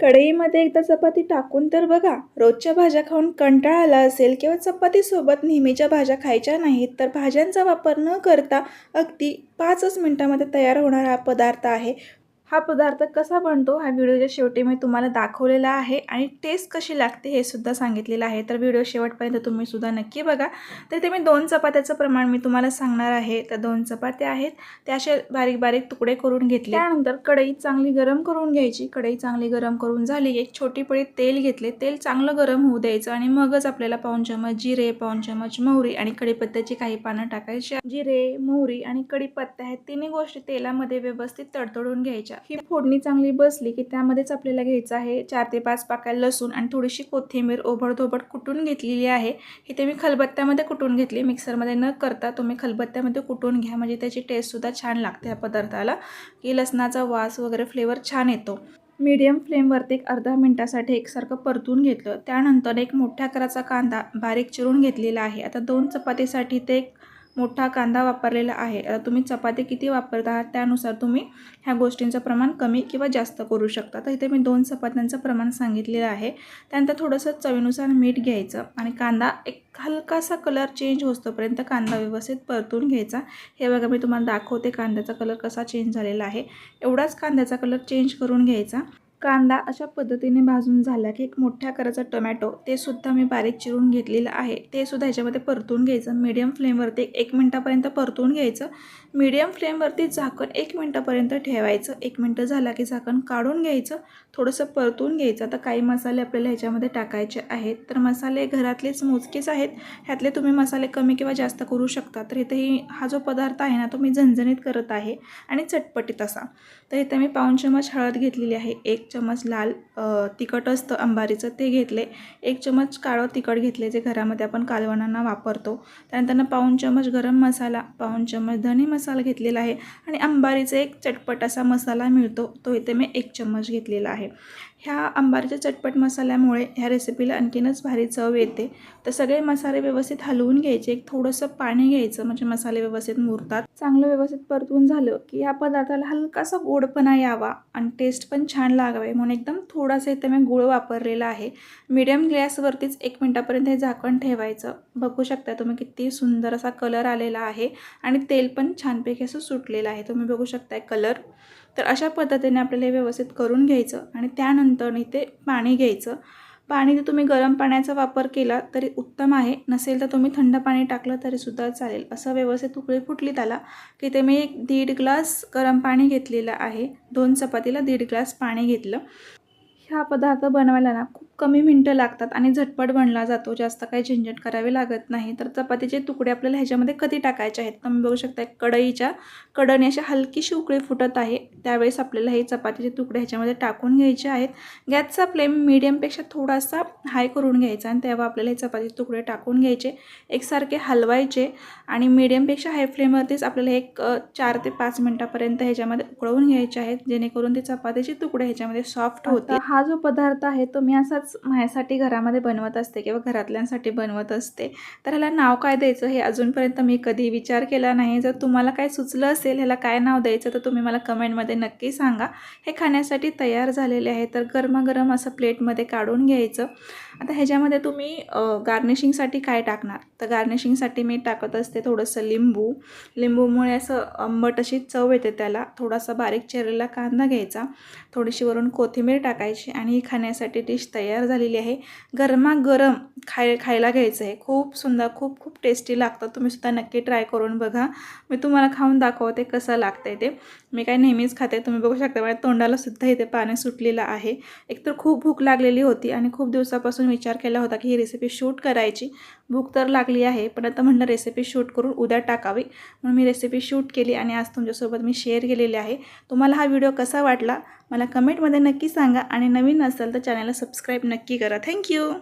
कढईमध्ये एकदा चपाती टाकून तर बघा रोजच्या भाज्या खाऊन कंटाळा आला असेल किंवा चपातीसोबत नेहमीच्या भाज्या खायच्या नाहीत तर भाज्यांचा वापर न करता अगदी पाचच मिनटामध्ये तयार होणारा हा पदार्थ आहे. हा पदार्थ कसा बनतो हा व्हिडिओच्या शेवटी मी तुम्हाला दाखवलेला आहे आणि टेस्ट कशी लागते हे सुद्धा सांगितलेलं आहे. तर व्हिडिओ शेवटपर्यंत तुम्ही सुद्धा नक्की बघा. तर ते मी दोन चपात्याचं प्रमाण मी तुम्हाला सांगणार आहे. तर दोन चपात्या आहेत. त्या असे बारीक बारीक तुकडे करून घेतले. त्यानंतर कढई चांगली गरम करून घ्यायची. कढई चांगली गरम करून झाली. एक छोटी पळी तेल घेतले. तेल चांगलं गरम होऊ द्यायचं आणि मगच आपल्याला पाऊन चमच जिरे पाऊन चमच मोहरी आणि कढीपत्त्याची काही पानं टाकायची जिरे मोहरी आणि कढीपत्ता हे तिन्ही गोष्टी तेलामध्ये व्यवस्थित तडतडून घ्यायच्या. ही फोडणी चांगली बसली की त्यामध्येच आपल्याला घ्यायचं आहे चार ते पाच पाकळ्या लसूण आणि थोडीशी कोथिंबीर ओबडधोबड कुटून घेतलेली आहे. इथे मी खलबत्त्यामध्ये कुटून घेतली. मिक्सरमध्ये न करता तुम्ही खलबत्त्यामध्ये कुटून घ्या. म्हणजे त्याची टेस्टसुद्धा छान लागते या पदार्थाला. की लसणाचा वास वगैरे फ्लेवर छान येतो. मीडियम फ्लेमवरती एक अर्धा मिनटासाठी एकसारखं परतून घेतलं. त्यानंतर एक मोठ्या आकाराचा कांदा बारीक चिरून घेतलेला आहे. आता दोन चपातीसाठी ते एक मोठा कांदा वापरलेला आहे. आता तुम्ही चपाती किती वापरत आहात त्यानुसार तुम्ही ह्या गोष्टींचं प्रमाण कमी किंवा जास्त करू शकता. तर इथे मी दोन चपात्यांचं प्रमाण सांगितलेलं आहे. त्यानंतर थोडंसं चवीनुसार मीठ घ्यायचं आणि कांदा एक हलकासा कलर चेंज होतोपर्यंत कांदा व्यवस्थित परतून घ्यायचा. हे बघा मी तुम्हाला दाखवते कांद्याचा कलर कसा चेंज झालेला आहे. एवढाच कांद्याचा कलर चेंज करून घ्यायचा. कांदा अशा पद्धतीने भाजून झाला की एक मोठ्या आकाराचा टोमॅटो ते सुद्धा मी बारीक चिरून घेतलेलं आहे. ते सुद्धा ह्याच्यामध्ये परतून घ्यायचं. मीडियम फ्लेमवरती एक मिनटापर्यंत परतून घ्यायचं. मीडियम फ्लेमवरती झाकण एक मिनटापर्यंत ठेवायचं. एक मिनटं झाला की झाकण काढून घ्यायचं. थोडंसं परतून घ्यायचं. आता काही मसाले आपल्याला ह्याच्यामध्ये टाकायचे आहेत. तर मसाले घरातलेच मोजकेच आहेत. ह्यातले तुम्ही मसाले कमी किंवा जास्त करू शकता. तर इथेही हा जो पदार्थ आहे ना तो मी झणझणीत करत आहे आणि चटपटीत असा. तर इथे मी पाऊन चमच हळद घेतलेली आहे. एक चमच लाल तिखट असतं अंबारीचं ते घेतले. एक चमच काळं तिखट घेतले जे घरामध्ये आपण कालवणांना वापरतो. त्यानंतर पाऊन चमच गरम मसाला पाऊन चमच धने मसाला घेतलेला आहे आणि अंबारीचा एक चटपट असा मसाला मिळतो. तो इथे मी एक चम्मच घेतलेला आहे. ह्या आंबारच्या चटपट मसाल्यामुळे ह्या रेसिपीला आणखीनच भारी चव येते. तर सगळे मसाले व्यवस्थित हलवून घ्यायचे. एक थोडंसं पाणी घ्यायचं म्हणजे मसाले व्यवस्थित मुरतात. चांगलं व्यवस्थित परतून झालं की या पदार्थाला हलकासा गोडपणा यावा आणि टेस्ट पण छान लागावे म्हणून एकदम थोडासा इथे मी गुळ वापरलेला आहे. मिडियम गॅसवरतीच एक मिनटापर्यंत हे झाकण ठेवायचं. बघू शकता तुम्ही किती सुंदर असा कलर आलेला आहे आणि तेल पण छानपैकी असं सुटलेलं आहे. तुम्ही बघू शकताय कलर तर अशा पद्धतीने आपल्याला हे व्यवस्थित करून घ्यायचं आणि त्यानंतर इथे पाणी घ्यायचं. पाणी जर तुम्ही गरम पाण्याचा वापर केला तरी उत्तम आहे. नसेल तर तुम्ही थंड पाणी टाकलं तरीसुद्धा चालेल. असं व्यवस्थित उकळी फुटली त्याला की ते मी एक दीड ग्लास गरम पाणी घेतलेलं आहे. दोन चपातीला दीड ग्लास पाणी घेतलं. हा पदार्थ बनवायला ना खूप कमी मिनटं लागतात आणि झटपट बनला जातो. जास्त काही झंझट करावी लागत नाही. तर चपातीचे तुकडे आपल्याला ह्याच्यामध्ये कधी टाकायचे आहेत? तुम्ही बघू शकता कढईच्या कडणी अशा हलकीशी उकळी फुटत आहे. त्यावेळेस आपल्याला हे चपातीचे तुकडे ह्याच्यामध्ये टाकून घ्यायचे आहेत. गॅसचा फ्लेम मिडियमपेक्षा थोडासा हाय करून घ्यायचा आणि तेव्हा आपल्याला हे चपातीचे तुकडे टाकून घ्यायचे. एकसारखे हलवायचे आणि मिडियमपेक्षा हाय फ्लेमवरतीच आपल्याला एक चार ते पाच मिनटापर्यंत ह्याच्यामध्ये उकळवून घ्यायचे आहेत. जेणेकरून ते चपातीचे तुकडे ह्याच्यामध्ये सॉफ्ट होते हा हा जो पदार्थ आहे तो मी असाच माझ्यासाठी घरामध्ये बनवत असते किंवा घरातल्यांसाठी बनवत असते. तर ह्याला नाव काय द्यायचं हे अजूनपर्यंत मी कधी विचार केला नाही. जर तुम्हाला काय सुचलं असेल ह्याला काय नाव द्यायचं तर तुम्ही मला कमेंटमध्ये नक्की सांगा. हे खाण्यासाठी तयार झालेले आहे. तर गरमागरम असं प्लेटमध्ये काढून घ्यायचं. आता ह्याच्यामध्ये तुम्ही गार्निशिंगसाठी काय टाकणार? तर गार्निशिंगसाठी मी टाकत असते थोडंसं लिंबू. लिंबूमुळे असं आंबट अशी चव येते त्याला. थोडासा बारीक चिरलेला कांदा घ्यायचा. थोडीशी वरून कोथिंबीर टाकायची आणि ही खाण्यासाठी डिश तयार झालेली आहे. गरमागरम खाय खायला घ्यायचं आहे. खूप सुंदर खूप खूप टेस्टी लागतं. तुम्ही सुद्धा नक्की ट्राय करून बघा. मी तुम्हाला खाऊन दाखवते कसं लागतं ते. मी काय नेहमीच खाते. तुम्ही बघू शकता माझ्या तोंडालासुद्धा इथे पाणी सुटलेलं आहे. एकतर खूप भूक लागलेली होती आणि खूप दिवसापासून विचार केला होता की ही रेसिपी शूट करायची. भूक तर लागली आहे पण आता म्हणलं रेसिपी शूट करून उद्या टाकावी. म्हणून मी रेसिपी शूट केली आणि आज तुमच्यासोबत मी शेअर केलेली आहे. तुम्हाला हा व्हिडिओ कसा वाटला? मला कमेंटमध्ये नक्की सांगा आणि नवीन असेल तर चॅनलला सबस्क्राईब नक्की करा. थँक्यू